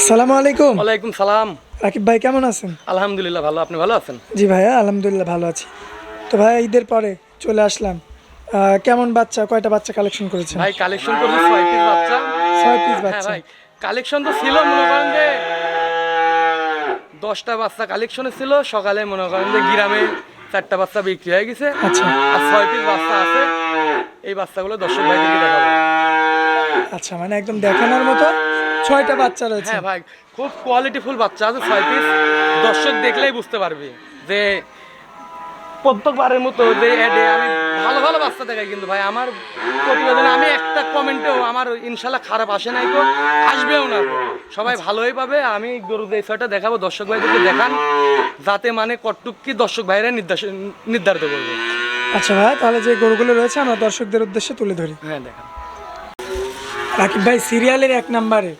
আসসালামু আলাইকুম। ওয়ালাইকুম সালাম। রাকিব ভাই কেমন আছেন? আলহামদুলিল্লাহ ভালো। আপনি ভালো আছেন? জি ভাইয়া আলহামদুলিল্লাহ ভালো আছি। তো ভাই ঈদের পরে চলে আসলাম। কেমন বাচ্চা কয়টা বাচ্চা কালেকশন করেছেন? ভাই কালেকশন করছি ছয় পিস বাচ্চা। ছয় পিস হ্যাঁ বাচ্চা। ভাই কালেকশন তো ছিল মনে করেন যে দশটা বাচ্চা কালেকশনে ছিল। সকালে মনে করেন যে গ্রামে চারটা বাচ্চা বিক্রি হয়ে গেছে। আচ্ছা। আর ছয় পিস বাচ্চা আছে। এই বাচ্চাগুলো দর্শক ভাইদেরকে দেখাবো। আচ্ছা মানে একদম দেখানোর মতো ছয়টা বাচ্চা রয়েছে। হ্যাঁ ভাই খুব কোয়ালিটিফুল বাচ্চা আছে ছয় পিস দর্শক দেখলেই বুঝতে পারবি যে প্রত্যেকবারের মতো যে অ্যাডে আমি ভালো ভালো বাচ্চা দেখাই কিন্তু ভাই আমার প্রতিবেদনে আমি একটা কমেন্টেও আমার ইনশাল্লাহ খারাপ আসে নাই তো আসবেও না সবাই ভালোই পাবে আমি গরু এই ছয়টা দেখাবো দর্শক ভাইদেরকে দেখান যাতে মানে কটুক কি দর্শক ভাইরা নির্ধারিত করবে। আচ্ছা ভাই তাহলে যে গরুগুলো রয়েছে আমরা দর্শকদের উদ্দেশ্যে তুলে ধরি। হ্যাঁ দেখান। রাকিব ভাই সিরিয়ালের এক নম্বরে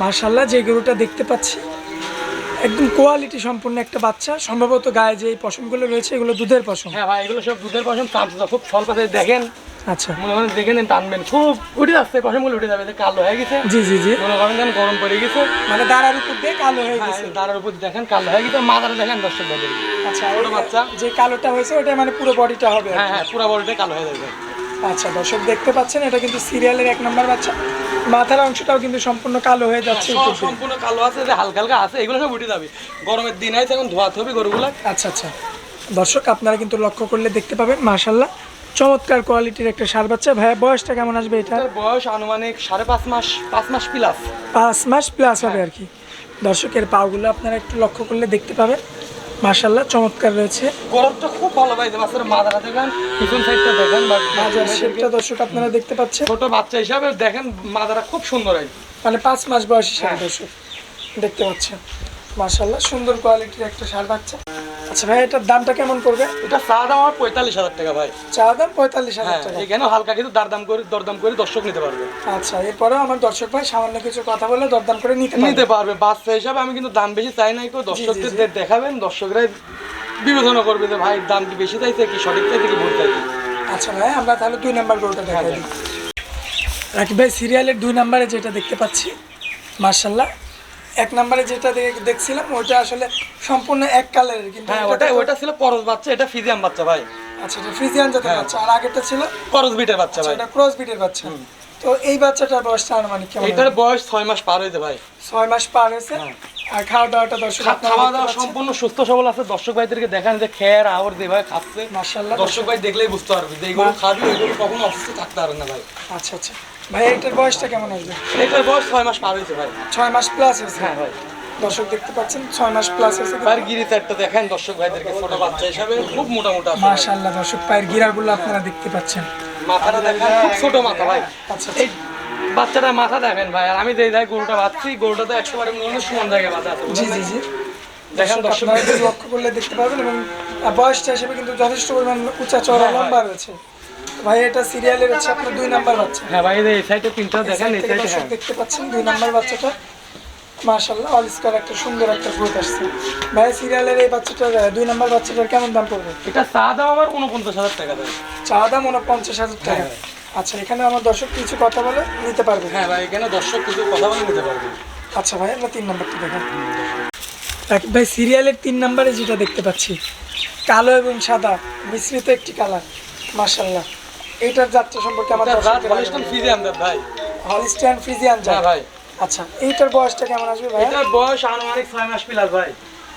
মার্শাল্লাহ যে গরুটা দেখতে পাচ্ছি একদম কোয়ালিটি সম্পূর্ণ একটা বাচ্চা। সম্ভবত গায়ে যে পশমগুলো রয়েছে এগুলো দুধের পশম। হ্যাঁ ভাই এগুলো সব দুধের পশম চামচা খুব স্বল্প দেখেন। আচ্ছা। মনে করেন দেখে নেন টানবেন। খুব উঠে যাচ্ছে পশমগুলো উঠে যাবে কালো হয়ে গেছে। জি জি জি। মনে করেন যেন গরম পড়ে গেছে। মানে দাঁড়ার উপর দিয়ে কালো হয়ে গেছে। তার উপর দেখেন কালো হয়ে গেছে। মাথাটা দেখেন দর্শক আচ্ছা বাচ্চা। যে কালোটা হয়েছে ওটা মানে পুরো বডিটা হবে হ্যাঁ হ্যাঁ পুরো বলটা কালো হয়ে যাবে। আচ্ছা দর্শক দেখতে পাচ্ছেন এটা কিন্তু সিরিয়ালের এক নম্বর বাচ্চা। মাথার অংশটাও কিন্তু সম্পূর্ণ কালো হয়ে যাচ্ছে সম্পূর্ণ কালো আছে যে হালকা হালকা আছে এগুলো সব উঠে যাবে। গরমের দিন আছে এখন ধোয়াতে হবে গরুগুলো। আচ্ছা আচ্ছা। দর্শক আপনারা কিন্তু লক্ষ্য করলে দেখতে পাবেন মাশাল্লাহ চমৎকার কোয়ালিটির একটা সার বাচ্চা। ভাইয়া বয়সটা কেমন আসবে এটা? বয়স আনুমানিক সাড়ে পাঁচ মাস পাঁচ মাস প্লাস পাঁচ মাস প্লাস হবে আর কি। দর্শকের পাগুলো আপনারা একটু লক্ষ্য করলে দেখতে পাবেন। মাশাল্লাহ চমৎকার রয়েছে। গরমটা খুব ভালো ভাই মাছের মাথাটা দেখেন পিছন সাইডটা দেখেন মাজার শেপটা দর্শক আপনারা দেখতে পাচ্ছেন। ছোট বাচ্চা হিসাবে দেখেন মাথাটা খুব সুন্দর হয়। মানে পাঁচ মাস বয়স হিসাবে হ্যাঁ। দর্শক দেখতে পাচ্ছেন। মাশাল্লাহ সুন্দর কোয়ালিটির একটা সার বাচ্চা। আচ্ছা ভাই এটার দামটা কেমন করবে এটা চা দাম আমার পঁয়তাল্লিশ হাজার টাকা ভাই। চা দাম পঁয়তাল্লিশ হাজার হ্যাঁ টাকা। এখানেও হালকা কিছু দরদাম করে দরদাম করে দর্শক নিতে পারবে। আচ্ছা এরপরেও আমার দর্শক ভাই সামান্য কিছু কথা বলে দরদাম করে নিতে নিতে পারবে। বাচ্চা হিসাবে আমি কিন্তু দাম বেশি চাই নাই কেউ দর্শকদের দেখাবেন দর্শকরা বিবেচনা করবে যে ভাই দাম কি বেশি চাইছে কি সঠিক চাইছে কি ভুল চাইছে। আচ্ছা ভাই আমরা তাহলে দুই নাম্বার গরুটা দেখাই দিই। রাকিব ভাই সিরিয়ালের দুই নাম্বারে যেটা দেখতে পাচ্ছি মার্শাল্লাহ এক নাম্বারে যেটা দেখছিলাম ওইটা আসলে সম্পূর্ণ এক কালারের কিন্তু হ্যাঁ ওটা ওটা ছিল করজ বাচ্চা এটা ফিজিয়াম বাচ্চা ভাই। আচ্ছা এটা ফ্রিজিয়ান জাতের হ্যাঁ। বাচ্চা আর আগেরটা ছিল করজ বিটের বাচ্চা আচ্ছা ভাই। এটা ক্রস বিটের বাচ্চা। তো এই বাচ্চাটার বয়সটা আনুমানিক কেমন এটার বয়স ছয় মাস পার হয়েছে ভাই। ছয় মাস পার হয়েছে। হ্যাঁ। আর খাওয়া দাওয়াটা দর্শক খাওয়া দাওয়া সম্পূর্ণ সুস্থ সবল আছে। দর্শক ভাইদেরকে দেখান যে খেয়ার আওয়ার যেভাবে খাচ্ছে। মাশাআল্লাহ। দর্শক ভাই দেখলেই বুঝতে পারবে যে এইগুলো খাবি এগুলো কখনো অসুস্থ থাকতে পারবে না ভাই। আচ্ছা আচ্ছা। ভাই এটার বয়সটা কেমন আসবে? এটার বয়স ছয় মাস পার হয়েছে ভাই। ছয় মাস প্লাস হয়েছে? হ্যাঁ ভাই। দর্শক দেখতে পাচ্ছেন ছয় মাস প্লাস হয়েছে পায়ের গিরি চারটা দেখেন দর্শক ভাইদেরকে ছোট বাচ্চা হিসাবে খুব মোটা মোটা আছে। মাশাআল্লাহ দর্শক পায়ের গিরাগুলো আপনারা দেখতে পাচ্ছেন। মাথাটা দেখেন খুব ছোট মাথা ভাই। আচ্ছা এই বাচ্চাটা মাথা দেখেন ভাই আর আমি যে যাই গরুটা বাঁধছি গরুটা তো একশো বারে মনে হয় সমান জায়গায় বাঁধা আছে জি জি জি। দেখেন দর্শক যদি লক্ষ্য করলে দেখতে পাবেন এবং বয়সটা হিসেবে কিন্তু যথেষ্ট পরিমাণ উঁচা চড়া হ্যাঁ, লম্বা রয়েছে। ভাই এটা সিরিয়ালের হচ্ছে আপনার দুই নাম্বার বাচ্চা। হ্যাঁ ভাই এই সাইডে তিনটা দেখেন এই সাইডে হ্যাঁ। দেখতে পাচ্ছেন দুই নাম্বার বাচ্চাটা। মাশাআল্লাহ অলিস্কার একটা সুন্দর একটা গ্রোথ আসছে। ভাই সিরিয়ালের এই বাচ্চাটার দুই নাম্বার বাচ্চাটার কেমন দাম পড়বে? এটা চা দাম আমার উনপঞ্চাশ হাজার টাকা দেয় চা দাম উনপঞ্চাশ হাজার টাকা। হ্যাঁ। আচ্ছা এখানে আমার দর্শক কিছু কথা বলে নিতে পারবে। হ্যাঁ ভাই এখানে দর্শক কিছু কথা বলে নিতে পারবে। আচ্ছা ভাই আমরা তিন নম্বরটা দেখেন ভাই সিরিয়ালের তিন নম্বরে যেটা দেখতে পাচ্ছি কালো এবং সাদা মিশ্রিত একটি কালার মার্শাল্লাহ এইটার যাত্রা সম্পর্কে আমার হলিস্টন আমদার ভাই। হলিস্টিয়ান ফ্রিজিয়ান হ্যাঁ জাত ভাই। আচ্ছা এইটার বয়সটা কেমন আসবে ভাই? এটার বয়স আনুমানিক ছয় মাস প্লাস ভাই।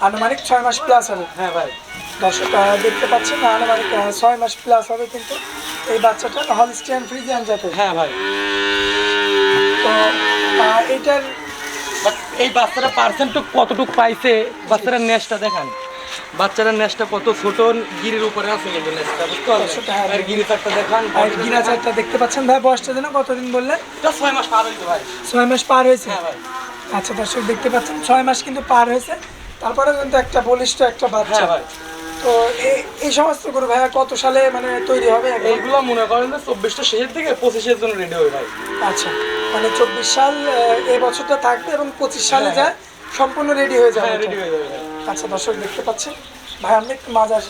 আনুমানিক ছয় মাস প্লাস হবে। হ্যাঁ ভাই। দর্শক দেখতে পাচ্ছেন আনুমানিক ছয় মাস প্লাস হবে কিন্তু এই বাচ্চাটা হলিস্টিয়ান ফ্রিজিয়ান জাতের। হ্যাঁ ভাই। তো বাট এই বাচ্চারা পার্সেন্ট কতটুকু পাইছে বাচ্চারা নেশটা দেখান। বাচ্চারা নেশটা কত ছোট গিরির উপরে আছে কিন্তু নেশটা বুঝতে দর্শক, হ্যাঁ। পারছেন গিরি চারটা দেখান আর গিরা চারটা দেখতে পাচ্ছেন ভাই বয়সটা যেন? কতদিন বললেন? ছয় মাস পার হয়েছে ভাই। ছয় মাস পার হয়েছে? হ্যাঁ ভাই। আচ্ছা দর্শক দেখতে পাচ্ছেন ছয় মাস কিন্তু পার হয়েছে। তারপরে কিন্তু একটা বলিষ্ঠ একটা বাচ্চা। হ্যাঁ ভাই। তো এই- সমস্ত গরু ভাইয়া কত সালে মানে তৈরি হবে? এইগুলো মনে করেন যে চব্বিশটা শেষের দিকে পঁচিশের জন্য রেডি হবে ভাই। আচ্ছা মানে চব্বিশ সাল এই বছরটা থাকবে এবং পঁচিশ সালে যায় সম্পূর্ণ রেডি হয়ে যাবে রেডি হয়ে যাবে। ভাই আচ্ছা দর্শক দেখতে পাচ্ছেন ভাই আমি একটু মাজার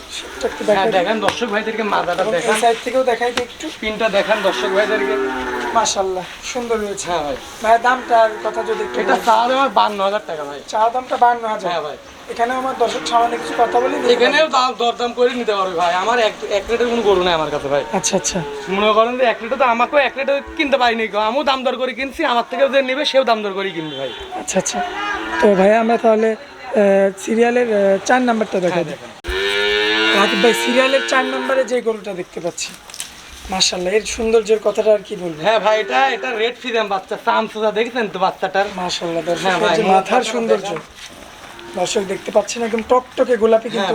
একটু হ্যাঁ। দেখেন দর্শক ভাইদেরকে দেখান। সাইড থেকেও দেখাই একটু। পিনটা দেখান দর্শক ভাইদেরকে। মাশাল্লাহ সুন্দর রয়েছে হ্যাঁ ভাই। ভাই দামটার কথা যদি এটা বান্ন হাজার টাকা ভাই। দামটা বান্ন হাজার। হ্যাঁ ভাই। এখানে আমার দর্শক সামান্য কিছু কথা বলি এখানেও দাম দরদাম করে নিতে পারবে ভাই। আমার এক এক রেটের কোনো গরু নাই আমার কাছে ভাই। আচ্ছা আচ্ছা। মনে করেন যে এক রেটে তো আমাকেও এক রেটে কিনতে পারিনি। আমিও দাম দর করে কিনছি আমার থেকেও যে নেবে সেও দাম দর করে কিনবে ভাই। আচ্ছা আচ্ছা। তো ভাই আমরা তাহলে সিরিয়ালের চার নাম্বারটা দেখা হ্যাঁ দেখেন। রাকিব ভাই সিরিয়ালের চার নম্বরে যে গরুটা দেখতে পাচ্ছি মাশাল্লাহ এর সৌন্দর্যের কথাটা আর কি বলব? হ্যাঁ ভাই এটা এটা রেড ফিজাম বাচ্চা চামচা দেখছেন তো বাচ্চাটার? মাশাল্লাহ হ্যাঁ দর্শক ভাই, যে মুখটা মাথার সৌন্দর্য। দর্শক দেখতে পাচ্ছেন একদম টকটকে গোলাপি হ্যাঁ কিন্তু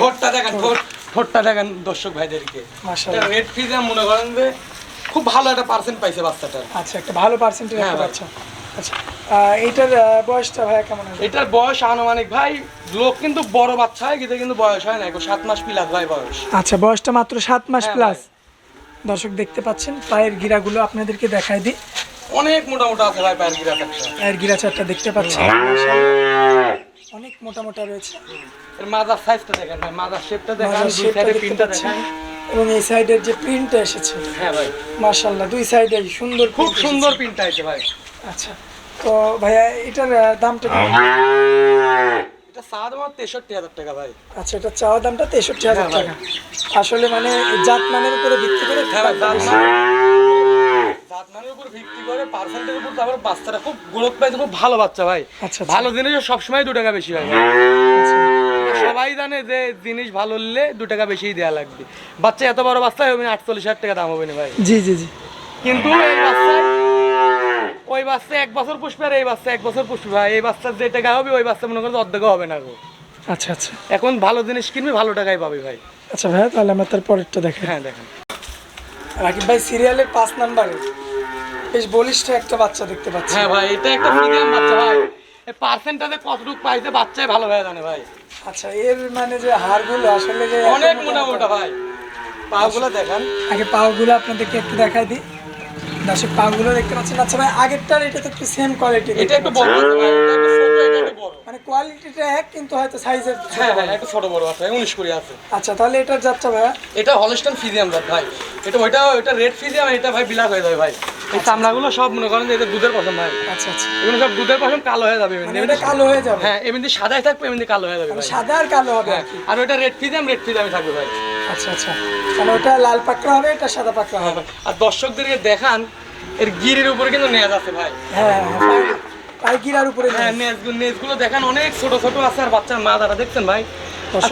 ঠোঁটটা দেখেন ঠোঁট। ঠোঁটটা দেখেন দর্শক ভাইদেরকে। মাশাআল্লাহ। রেড ফিজাম মনে করেন যে খুব ভালো একটা পার্সেন্ট পাইছে বাচ্চাটা আচ্ছা একটা ভালো পার্সেন্টেজ হ্যাঁ একটা বাচ্চা। আচ্ছা আহ, বয়সটা ভাইয়া কেমন এটার বয়স আনুমানিক ভাই লোক কিন্তু বড় বাচ্চা হয় কিন্তু কিন্তু বয়স হয় না সাত মাস পিলাস ভাই বয়স। আচ্ছা বয়সটা মাত্র সাত মাস হ্যাঁ প্লাস দর্শক দেখতে পাচ্ছেন পায়ের গিরাগুলো আপনাদেরকে দেখাই দিই। অনেক মোটা মোটা আছে ভাই পায়ের গিরা পায়ের গিরা চারটা দেখতে পাচ্ছেন। অনেক মোটা মোটা রয়েছে। এর মাজার সাইজটা দেখেন ভাই মাজার শেপটা দেখেন দুই সাইডে পাচ্ছেন। দেখেন। এবং এই সাইডের যে প্রিন্টটা এসেছে হ্যাঁ ভাই। মাশাআল্লাহ দুই সাইডে সুন্দর খুব সুন্দর। পিনটা আছে ভাই। আচ্ছা। তো ভাইয়া এটার দামটা? এটা সাত আমার তেষট্টি হাজার টাকা ভাই আচ্ছা এটা চাওয়া দামটা তেষট্টি হাজার হ্যাঁ, টাকা আসলে মানে জাত মানের উপরে ভিত্তি করে হ্যাঁ ভাই দামটা জাত বেশি। মান- জাত মানের উপর ভিত্তি করে পার্সেন্টের উপর তারপর বাচ্চাটা খুব গ্রোথ পাইছে খুব ভালো বাচ্চা ভাই আচ্ছা, আচ্ছা। ভালো জিনিস সবসময় দু টাকা বেশি হয় আচ্ছা। সবাই জানে যে জিনিস ভালো নিলে দু টাকা বেশিই দেওয়া লাগবে বাচ্চা এত বড় বাচ্চা হবে আটচল্লিশ হাজার টাকা দাম হবে না ভাই জি জি জি কিন্তু এই বাচ্চায় ওই বাচ্চা এক বছর পুষবে আর এই বাচ্চা এক বছর পুষবে ভাই। এই বাচ্চার যে টাকা হবে ওই বাচ্চা মনে করো অর্ধেক হবে না গো। আচ্ছা আচ্ছা। এখন ভালো জিনিস কিনবি ভালো টাকাই পাবি ভাই। আচ্ছা ভাইয়া তাহলে আমরা তার পরেরটা দেখাই হ্যাঁ দেখেন। রাকিব ভাই সিরিয়ালের পাঁচ নাম্বারে। বেশ বলিষ্ঠ একটা বাচ্চা দেখতে পাচ্ছি। হ্যাঁ ভাই এটা একটা মিডিয়াম বাচ্চা ভাই। এই পার্সেন্টটাতে কতটুকু পাইছে বাচ্চাই ভালো হয়ে জানে ভাই। আচ্ছা এর মানে যে হাড়গুলো আসলে যে অনেক মোটা মোটা মোটা ভাই। পাগুলো দেখান। আগে পাগুলো আপনাদেরকে একটু দেখাই দিই। দর্শক পাগুলো দেখতে পাচ্ছেন আচ্ছা ভাই আগেরটার এটা তো একটু সেম কোয়ালিটি এটা একটু বড় ভাই মানে কোয়ালিটিটা এক কিন্তু হয়তো সাইজের হ্যাঁ হ্যাঁ একটু ছোট বড় আছে উনিশ কুড়ি আছে। আচ্ছা তাহলে এটার যাত্রা ভাইয়া এটা হলস্টন ফিজিয়াম জাত ভাই। এটা ওইটা ওইটা রেড ফিজিয়াম এটা ভাই বিলাক হয়ে যাবে ভাই। এই চামড়াগুলো সব মনে করেন যে এটা দুধের পছন্দ ভাই। আচ্ছা আচ্ছা। এগুলো সব দুধের পছন্দ কালো হয়ে যাবে। মানে এমনি এটা কালো হয়ে যাবে? হ্যাঁ এমনি সাদাই থাকবে এমনি কালো হয়ে যাবে মানে সাদা আর কালো হবে হ্যাঁ আর ওইটা রেড ফিজিয়াম রেড ফিজিয়ামই থাকবে ভাই। আচ্ছা আচ্ছা। মানে ওটা লাল পাকড়া হবে এটা সাদা পাকড়া হবে। আর দর্শকদেরকে দেখান এর গিরির উপরে কিন্তু নেজ আছে ভাই। হ্যাঁ হ্যাঁ পাই- পাইকিরার উপরে হ্যাঁ নেজগুলো নেজগুলো দেখান অনেক ছোট ছোট আছে আর বাচ্চার মাথাটা দেখছেন ভাই?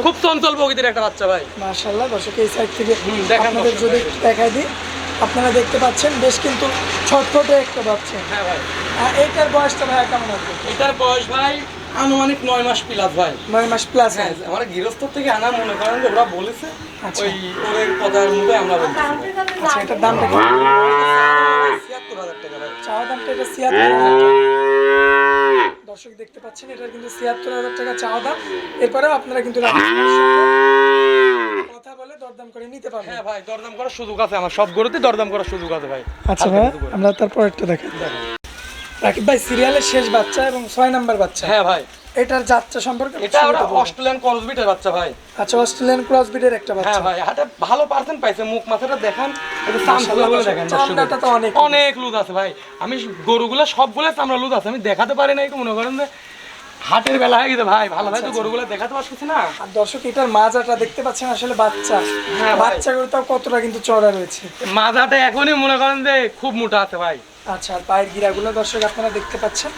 খুব চঞ্চল প্রকৃতির একটা বাচ্চা ভাই। মাশাআল্লাহ দর্শক এই সাইড থেকে দেখান আপনাদের যদি ভাই। দেখাই দিই আপনারা দেখতে পাচ্ছেন বেশ কিন্তু ছটফটে একটা বাচ্চা। হ্যাঁ ভাই। আর এইটার বয়সটা ভাইয়া কেমন আছে? এটার বয়স ভাই আনুমানিক নয় মাস প্লাস ভাই নয় মাস প্লাস হ্যাঁ। আমার গৃহস্থ থেকে আনা মনে করেন যে ওরা বলেছে আচ্ছা। ওই ওদের কথার মধ্যে আমরা বলছি। আচ্ছা এটার দামটা কেমন ছিয়াত্তর হাজার টাকা ভাই। চাওয়া দামটা এটা ছিয়াত্তর হাজার টাকা। দর্শক দেখতে পাচ্ছেন এটার কিন্তু ছিয়াত্তর হাজার টাকা চাওয়া দাম। এরপরেও আপনারা কিন্তু কথা বলে দরদাম করে নিতে পারবেন। হ্যাঁ ভাই দরদাম করার সুযোগ আছে। আমার সব গরুতে দরদাম করার সুযোগ আছে ভাই। আচ্ছা ভাই। আমরা তারপর একটা দেখি রাকিব ভাই সিরিয়ালের শেষ বাচ্চা এবং ছয় নাম্বার বাচ্চা? হ্যাঁ ভাই। এটার যাত্রা সম্পর্কে এটা ওরা অস্ট্রেলিয়ান করসবিটের বাচ্চা ভাই। আচ্ছা অস্ট্রেলিয়ান ক্রসবিটের একটা বাচ্চা। হ্যাঁ ভাই হাতে ভালো পার্সেন্ট পাইছে মুখ মাথাটা দেখান একটু চামড়াগুলো বলে দেখেন চামড়াটা তো অনেক। অনেক লুজ আছে ভাই। আমি গরুগুলো সবগুলো চামড়া লুজ আছে আমি দেখাতে পারি না একটু মনে করেন যে হাটের বেলা হয়ে গেছে ভাই। ভালো ভাই তো গরুগুলো দেখাতে পারছি না। আর দর্শক এটার মাজাটা দেখতে পাচ্ছেন আসলে বাচ্চা। হ্যাঁ ভাই। বাচ্চাগুলো তাও কতটা কিন্তু চড়া রয়েছে। মাজাটা এখনই মনে করেন যে খুব মোটা আছে ভাই। আচ্ছা আর পায়ের গিরাগুলো দর্শক আপনারা দেখতে পাচ্ছেন।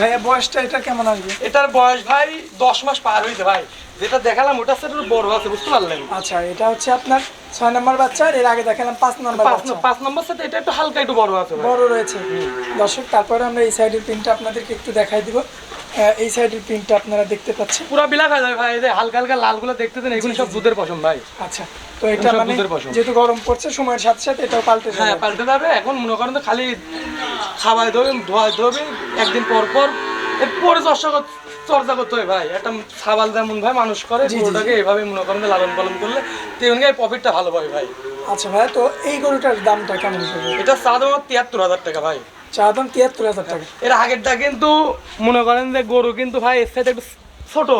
ভাইয়া বয়সটা এটা কেমন আসবে? এটার বয়স ভাই দশ মাস পার হয়েছে ভাই। যেটা দেখালাম ওটা সেটা বড় আছে বুঝতে পারলেন? আচ্ছা এটা হচ্ছে আপনার ছয় নম্বর বাচ্চা এর আগে দেখালাম পাঁচ নম্বর পাঁচ নম্বর সাথে এটা একটু হালকা একটু বড় আছে বড় রয়েছে। দর্শক তারপরে আমরা এই সাইডের প্রিন্টটা আপনাদেরকে একটু দেখাই দিব। এই সাইডের প্রিন্টটা আপনারা দেখতে পাচ্ছেন। পুরো বিলাক হয়ে যাবে ভাই হালকা হালকা লালগুলো দেখতে দেন এগুলো সব দুধের পছন্দ ভাই। আচ্ছা তো এটা মানে যেহেতু গরম পড়ছে সময়ের সাথে সাথে এটাও পাল্টে হ্যাঁ যাবে পাল্টে যাবে। এখন মনে করেন তো খালি খাওয়াই দেবে ধোয়াই দেবে একদিন পর পর। এরপরে চর্চা চর্চা করতে হয় ভাই। একটা ছাবাল যেমন ভাই মানুষ করে গরুটাকে এইভাবে মনে করেন লালন পালন করলে তেমনি প্রফিটটা ভালো পাই ভাই। আচ্ছা ভাইয়া তো এই গরুটার দামটা কেমন এটা চা দাম তিয়াত্তর হাজার টাকা ভাই। চা দাম তিয়াত্তর হাজার টাকা। এর আগেরটা কিন্তু মনে করেন যে গরু কিন্তু ভাই এর সাথে একটু ছোট।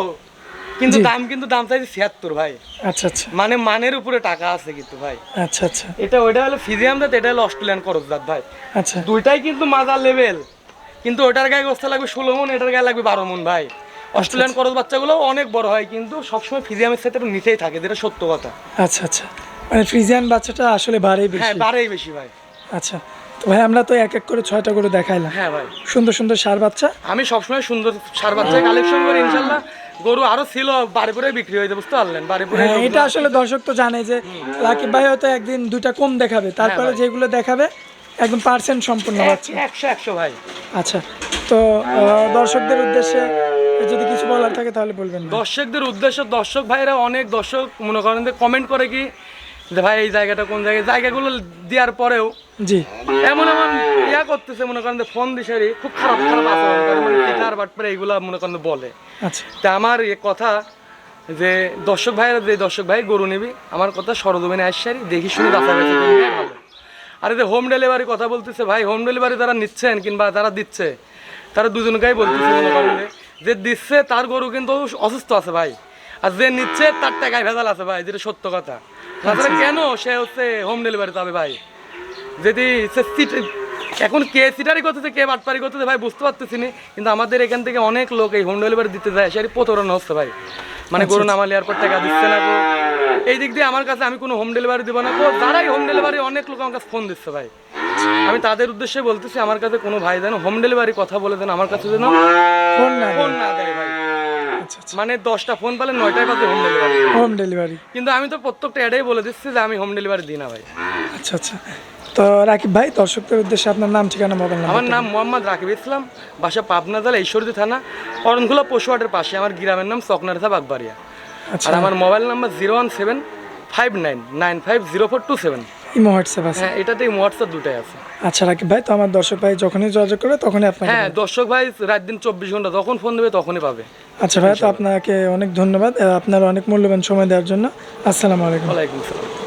কিন্তু দাম কিন্তু দাম চাইছে ছিয়াত্তর ভাই। আচ্ছা আচ্ছা। মানে মানের উপরে টাকা আছে কিন্তু ভাই। আচ্ছা আচ্ছা। এটা ওইটা হলো ফিজিয়াম জাত এটা হলো অস্ট্রেলিয়ান করজ জাত ভাই। আচ্ছা। দুইটাই কিন্তু মাজার লেভেল কিন্তু ওটার গায়ে গোস্তা লাগবে ষোলো মন এটার গায়ে লাগবে বারো মন ভাই। অস্ট্রেলিয়ান আচ্ছা। করজ বাচ্চাগুলো অনেক বড় হয় কিন্তু সবসময় ফিজিয়ামের সাথে একটু নিচেই থাকে যেটা সত্য কথা। আচ্ছা আচ্ছা। মানে ফ্রিজিয়ান বাচ্চাটা আসলে বাড়েই হ্যাঁ বাড়েই বেশি ভাই। আচ্ছা। তো ভাই আমরা তো এক এক করে ছয়টা করে দেখাইলাম। হ্যাঁ ভাই। সুন্দর সুন্দর সার বাচ্চা। আমি সবসময় সুন্দর সার বাচ্চা কালেকশন করি ইনশাল্লাহ। গরু আরও ছিল বাড়িপুরে বিক্রি হয়ে বুঝতে পারলেন? বাড়িপুরে হ্যাঁ এটা আসলে দর্শক তো জানে যে রাকিব ভাই হয়তো একদিন দুইটা কম দেখাবে তারপরে হ্যাঁ যেগুলো দেখাবে একদম পার্সেন্ট সম্পূর্ণ হচ্ছে। একশো একশো ভাই। আচ্ছা তো দর্শকদের উদ্দেশ্যে যদি কিছু বলার থাকে তাহলে বলবেন দর্শকদের উদ্দেশ্য দর্শক ভাইরা অনেক দর্শক মনে করেন কমেন্ট করে কি যে ভাই এই জায়গাটা কোন জায়গায়? জায়গাগুলো দেওয়ার পরেও জি। এমন এমন ইয়া করতেছে মনে করেন ফোন দিশারি খুব খারাপ খারাপ আচরণ করে মানে বাটপারে এইগুলা মনে করেন বলে। আচ্ছা। তা আমার এ কথা যে দর্শক ভাইরা যে দর্শক ভাই গরু নিবি আমার কথা সরজমিনে আসসারি দেখি শুনে বাঁচা গেছে ভালো। আর এই যে হোম ডেলিভারি কথা বলতেছে ভাই হোম ডেলিভারি যারা নিচ্ছেন কিংবা যারা দিচ্ছে তারা দুজনকেই বলতেছে মনে করেন যে, যে দিচ্ছে তার গরু কিন্তু অসুস্থ আছে ভাই। আর যে নিচ্ছে তার টাকায় ভেজাল আছে ভাই যেটা সত্য কথা। তাছাড়া কেন সে হচ্ছে হোম ডেলিভারি যাবে ভাই? যদি সে সিট- এখন কে সিটারি করতেছে কে বাটপারি করতেছে ভাই বুঝতে পারতেছি না কিন্তু আমাদের এখান থেকে অনেক লোক এই হোম ডেলিভারি দিতে যায় সে প্রতারণা হচ্ছে ভাই। মানে গরু নামালে এয়ারপোর্ট টাকা দিচ্ছে না এই দিক দিয়ে আমার কাছে আমি কোনো হোম ডেলিভারি দিব না গো। যারাই হোম ডেলিভারি অনেক লোক আমার কাছে ফোন দিচ্ছে ভাই। আমি তাদের উদ্দেশ্যে বলতেছি আমার কাছে কোনো ভাই যেন হোম ডেলিভারি কথা বলে দেন আমার কাছে যেন ফোন না ফোন না দেয়। আচ্ছা আচ্ছা মানে দশটা ফোন পেলে নয়টায় বাজে হোম ডেলিভারি হোম ডেলিভারি কিন্তু আমি তো প্রত্যেকটা অ্যাডেই বলে দিচ্ছি যে আমি হোম ডেলিভারি দিই না ভাই। আচ্ছা আচ্ছা। তো রাকিব ভাই দর্শকদের উদ্দেশ্যে আপনার নাম ঠিকানা মোবাইল নাম্বার আমার নাম মোহাম্মদ রাকিব ইসলাম বাসা পাবনা জেলা ঈশ্বরদী থানা অরণখোলা পশুহাটের পাশে। আমার গ্রামের নাম চকনারথা বাগবাড়িয়া। আচ্ছা। আর আমার mobile number zero one seven five nine nine five zero four two seven imo WhatsApp আছে। হ্যাঁ এটাতেই হোয়াটসঅ্যাপ দুটাই আছে। আচ্ছা রাকিব ভাই তো আমার দর্শক ভাই যখনই যোগাযোগ করে তখনই আপনাকে হ্যাঁ দর্শক ভাই রাত দিন চব্বিশ ঘণ্টা যখন ফোন দেবে তখনই পাবে। আচ্ছা ভাই তো আপনাকে অনেক ধন্যবাদ আপনার অনেক মূল্যবান সময় দেওয়ার জন্য। আসসালামু আলাইকুম। ওয়ালাইকুম আসসালাম।